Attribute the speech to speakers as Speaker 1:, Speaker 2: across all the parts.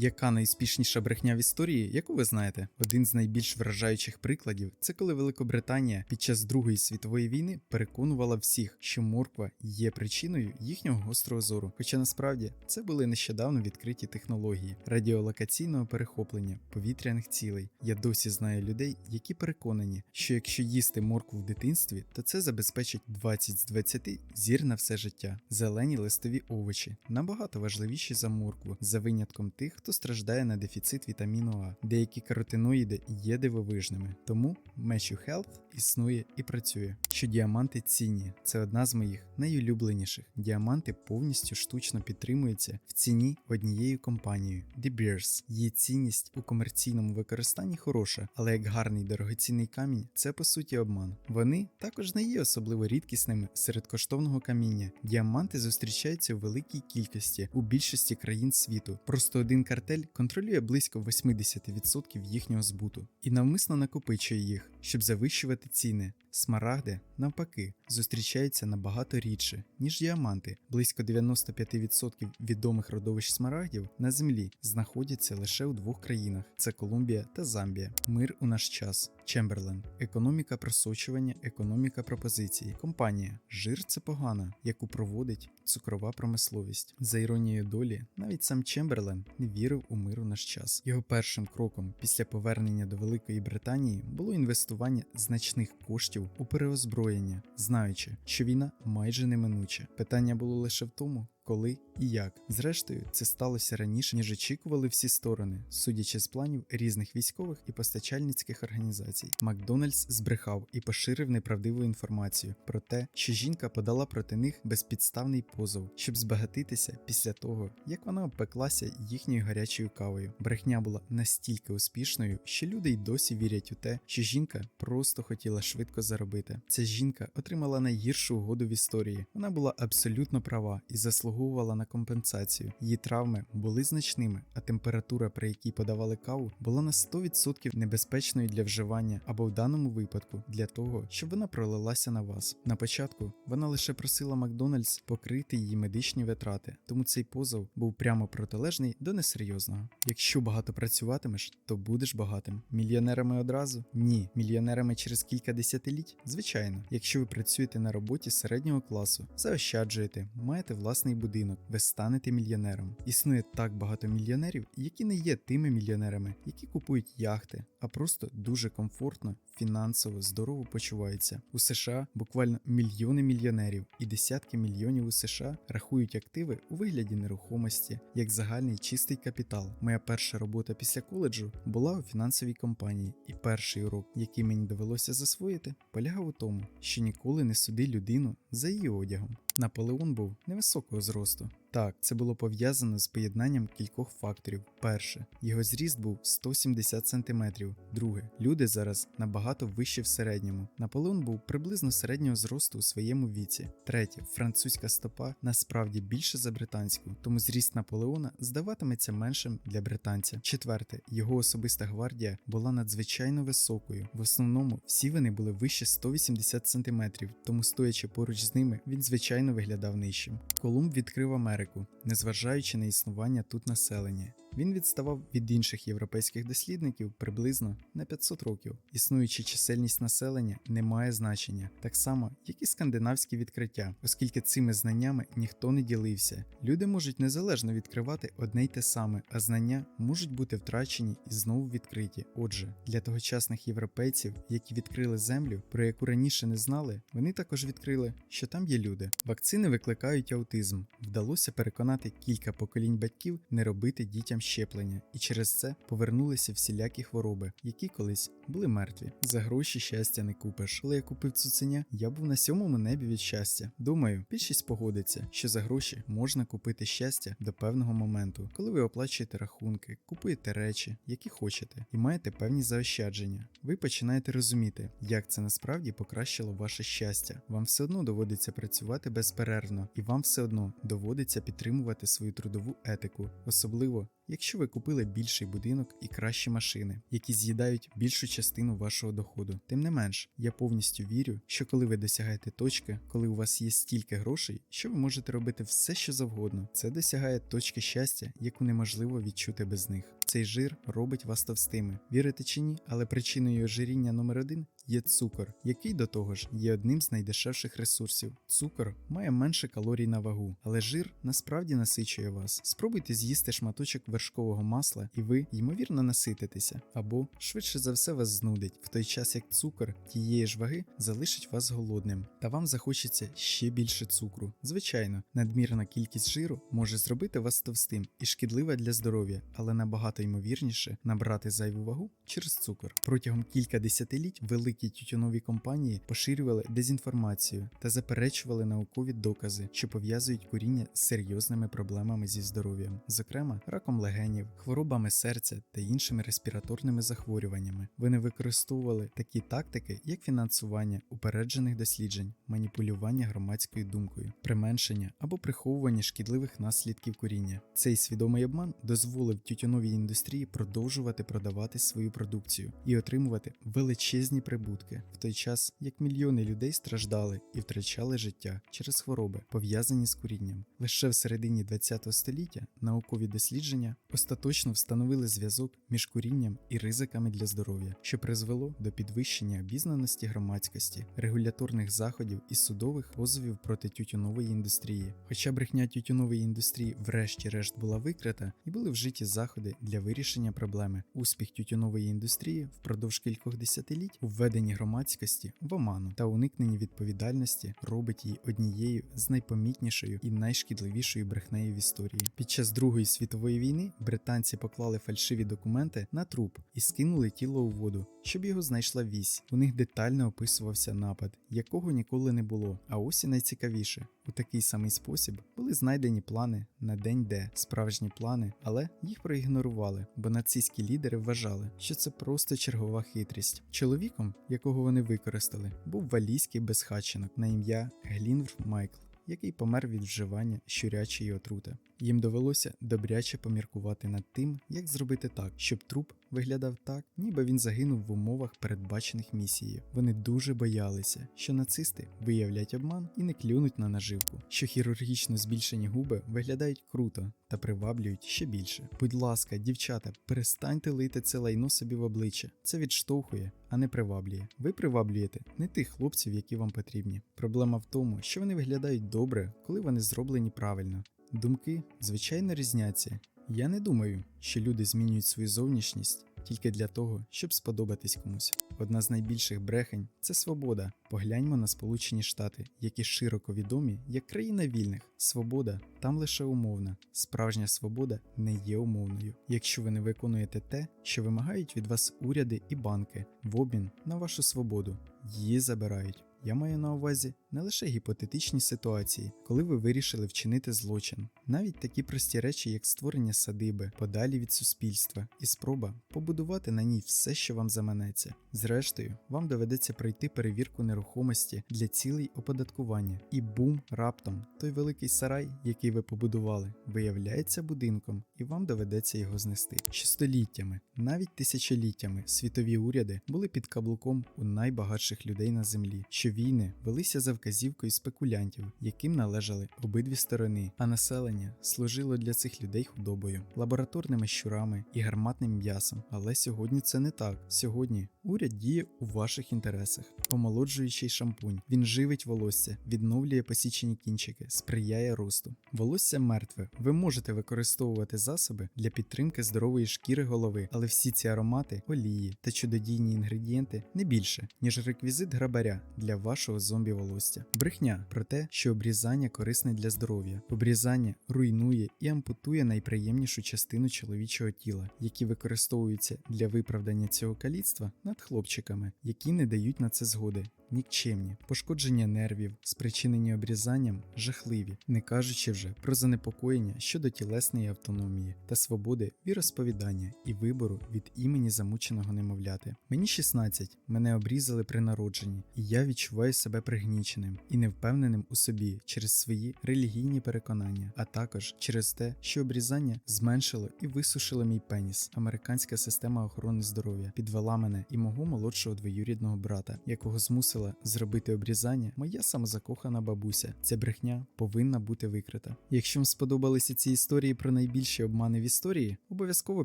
Speaker 1: Яка найуспішніша брехня в історії, яку ви знаєте? Один з найбільш вражаючих прикладів це коли Великобританія під час Другої світової війни переконувала всіх, що морква є причиною їхнього гострого зору. Хоча насправді це були нещодавно відкриті технології радіолокаційного перехоплення повітряних цілей. Я досі знаю людей, які переконані, що якщо їсти моркву в дитинстві, то це забезпечить 20 з 20 зір на все життя. Зелені листові овочі набагато важливіші за моркву, за винятком тих, хто страждає на дефіцит вітаміну А. Деякі каротиноїди є дивовижними. Тому Matthew Health існує і працює. Що діаманти цінні це одна з моїх найулюбленіших. Діаманти повністю штучно підтримуються в ціні однією компанією De Beers. Її цінність у комерційному використанні хороша, але як гарний дорогоцінний камінь, це по суті обман. Вони також не є особливо рідкісними серед коштовного каміння. Діаманти зустрічаються у великій кількості у більшості країн світу. Просто один картель контролює близько 80% їхнього збуту і навмисно накопичує їх, щоб завищувати ціни. Смарагди, навпаки, зустрічаються набагато рідше, ніж діаманти. Близько 95% відомих родовищ смарагдів на землі знаходяться лише у двох країнах: це Колумбія та Замбія. Мир у наш час. Чемберлен. Економіка просочування, економіка пропозиції. Компанія. Жир це погано, яку проводить цукрова промисловість. За іронією долі, навіть сам Чемберлен не вірив у мир у наш час. Його першим кроком після повернення до Великої Британії було інвестування значних коштів у переозброєння, знаючи, що війна майже неминуча. Питання було лише в тому, коли і як. Зрештою, це сталося раніше, ніж очікували всі сторони, судячи з планів різних військових і постачальницьких організацій. Макдональдс збрехав і поширив неправдиву інформацію про те, що жінка подала проти них безпідставний позов, щоб збагатитися після того, як вона обпеклася їхньою гарячою кавою. Брехня була настільки успішною, що люди й досі вірять у те, що жінка просто хотіла швидко заробити. Ця жінка отримала найгіршу угоду в історії. Вона була абсолютно права і заслуговувала на компенсацію. Її травми були значними, а температура, при якій подавали каву, була на 100% небезпечною для вживання або в даному випадку для того, щоб вона пролилася на вас. На початку вона лише просила Макдональдс покрити її медичні витрати, тому цей позов був прямо протилежний до несерйозного. Якщо багато працюватимеш, то будеш багатим. Мільйонерами одразу? Ні. Мільйонерами через кілька десятиліть? Звичайно, якщо ви працюєте на роботі середнього класу, заощаджуєте, маєте власний будинок, ви станете мільйонером. Існує так багато мільйонерів, які не є тими мільйонерами, які купують яхти, а просто дуже комфортно, фінансово, здорово почуваються. У США буквально мільйони мільйонерів і десятки мільйонів у США рахують активи у вигляді нерухомості як загальний чистий капітал. Моя перша робота після коледжу була у фінансовій компанії, і перший урок, який мені довелося засвоїти, полягав у тому, що ніколи не суди людину за її одягом. Наполеон був невисокого зросту. Так, це було пов'язано з поєднанням кількох факторів. Перше, його зріст був 170 см. Друге, люди зараз набагато вище в середньому. Наполеон був приблизно середнього зросту у своєму віці. Третє, французька стопа насправді більше за британську, тому зріст Наполеона здаватиметься меншим для британця. Четверте, його особиста гвардія була надзвичайно високою. В основному всі вони були вище 180 см, тому стоячи поруч з ними, він звичайно виглядав нижчим. Колумб відкрив Америку, незважаючи на існування тут населення. Він відставав від інших європейських дослідників приблизно на 500 років. Існуюча чисельність населення не має значення, так само, як і скандинавські відкриття, оскільки цими знаннями ніхто не ділився. Люди можуть незалежно відкривати одне й те саме, а знання можуть бути втрачені і знову відкриті. Отже, для тогочасних європейців, які відкрили землю, про яку раніше не знали, вони також відкрили, що там є люди. Вакцини викликають аутизм. Вдалося переконати кілька поколінь батьків не робити дітям щеплення, і через це повернулися всілякі хвороби, які колись були мертві. За гроші щастя не купиш. Коли я купив цуценя, я був на сьомому небі від щастя. Думаю, більшість погодиться, що за гроші можна купити щастя до певного моменту, коли ви оплачуєте рахунки, купуєте речі, які хочете, і маєте певні заощадження. Ви починаєте розуміти, як це насправді покращило ваше щастя. Вам все одно доводиться працювати безперервно, і вам все одно доводиться підтримувати свою трудову етику, особливо якщо ви купили більший будинок і кращі машини, які з'їдають більшу частину вашого доходу. Тим не менш, я повністю вірю, що коли ви досягаєте точки, коли у вас є стільки грошей, що ви можете робити все, що завгодно, це досягає точки щастя, яку неможливо відчути без них. Цей жир робить вас товстими. Вірите чи ні, але причиною ожиріння номер один є цукор, який до того ж є одним з найдешевших ресурсів. Цукор має менше калорій на вагу, але жир насправді насичує вас. Спробуйте з'їсти шматочок вершкового масла, і ви ймовірно насититеся, або швидше за все вас знудить, в той час як цукор тієї ж ваги залишить вас голодним, та вам захочеться ще більше цукру. Звичайно, надмірна кількість жиру може зробити вас товстим і шкідлива для здоров'я, але набагато ймовірніше набрати зайву вагу через цукор. Протягом кілька десятиліть великі тютюнові компанії поширювали дезінформацію та заперечували наукові докази, що пов'язують куріння з серйозними проблемами зі здоров'ям, зокрема раком легенів, хворобами серця та іншими респіраторними захворюваннями. Вони використовували такі тактики, як фінансування упереджених досліджень, маніпулювання громадською думкою, применшення або приховування шкідливих наслідків куріння. Цей свідомий обман дозволив тютюновій індустрії продовжувати продавати свою продукцію і отримувати величезні прибутки, в той час як мільйони людей страждали і втрачали життя через хвороби, пов'язані з курінням. Лише в середині ХХ століття наукові дослідження остаточно встановили зв'язок між курінням і ризиками для здоров'я, що призвело до підвищення обізнаності громадськості, регуляторних заходів і судових позовів проти тютюнової індустрії. Хоча брехня тютюнової індустрії, врешті-решт, була викрита, і були вжиті заходи для вирішення проблеми. Успіх тютюнової індустрії впродовж кількох десятиліть у введенні громадськості в оману та уникненні відповідальності робить її однією з найпомітнішою і найшкідливішою брехнею в історії. Під час Другої світової війни британці поклали фальшиві документи на труп і скинули тіло у воду, щоб його знайшла вісь. У них детально описувався напад, якого ніколи не було. А ось і найцікавіше. У такий самий спосіб були знайдені плани на день Д, справжні плани, але їх проігнорували, бо нацистські лідери вважали, що це просто чергова хитрість. Чоловіком, якого вони використали, був валійський безхатченок на ім'я Глінвр Майкл. Який помер від вживання щурячої отрути. Їм довелося добряче поміркувати над тим, як зробити так, щоб труп виглядав так, ніби він загинув в умовах, передбачених місією. Вони дуже боялися, що нацисти виявлять обман і не клюнуть на наживку, що хірургічно збільшені губи виглядають круто та приваблюють ще більше. Будь ласка, дівчата, перестаньте лити це лайно собі в обличчя. Це відштовхує, а не приваблює. Ви приваблюєте не тих хлопців, які вам потрібні. Проблема в тому, що вони виглядають добре, коли вони зроблені правильно. Думки, звичайно, різняться. Я не думаю, що люди змінюють свою зовнішність тільки для того, щоб сподобатись комусь. Одна з найбільших брехень це свобода. Погляньмо на Сполучені Штати, які широко відомі як країна вільних. Свобода там лише умовна. Справжня свобода не є умовною. Якщо ви не виконуєте те, що вимагають від вас уряди і банки в обмін на вашу свободу, її забирають. Я маю на увазі не лише гіпотетичні ситуації, коли ви вирішили вчинити злочин, навіть такі прості речі, як створення садиби, подалі від суспільства, і спроба побудувати на ній все, що вам заманеться. Зрештою, вам доведеться пройти перевірку нерухомості для цілей оподаткування, і бум, раптом, той великий сарай, який ви побудували, виявляється будинком, і вам доведеться його знести. Ще століттями, навіть тисячоліттями, світові уряди були під каблуком у найбагатших людей на землі. Що війни велися за вказівкою спекулянтів, яким належали обидві сторони, а населення служило для цих людей худобою, лабораторними щурами і гарматним м'ясом. Але сьогодні це не так. Сьогодні уряд діє у ваших інтересах, омолоджуючий шампунь. Він живить волосся, відновлює посічені кінчики, сприяє росту. Волосся мертве. Ви можете використовувати засоби для підтримки здорової шкіри голови, але всі ці аромати, олії та чудодійні інгредієнти не більше, ніж реквізит грабаря для вашого зомбі волосся. Брехня про те, що обрізання корисне для здоров'я. Обрізання руйнує і ампутує найприємнішу частину чоловічого тіла, які використовуються для виправдання цього каліцтва над хлопчиками, які не дають на це згоди. Нікчемні, пошкодження нервів, спричинені обрізанням, жахливі, не кажучи вже про занепокоєння щодо тілесної автономії та свободи віросповідання і вибору від імені замученого немовляти. Мені 16, мене обрізали при народженні, і я відчуваю. Відчуваю себе пригніченим і невпевненим у собі через свої релігійні переконання, а також через те, що обрізання зменшило і висушило мій пеніс. Американська система охорони здоров'я підвела мене і мого молодшого двоюрідного брата, якого змусила зробити обрізання моя самозакохана бабуся. Ця брехня повинна бути викрита. Якщо вам сподобалися ці історії про найбільші обмани в історії, обов'язково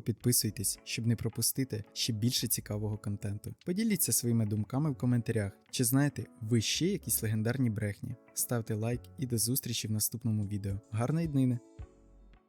Speaker 1: підписуйтесь, щоб не пропустити ще більше цікавого контенту. Поділіться своїми думками в коментарях. Чи знаєте ви ще якісь легендарні брехні? Ставте лайк і до зустрічі в наступному відео. Гарної днини!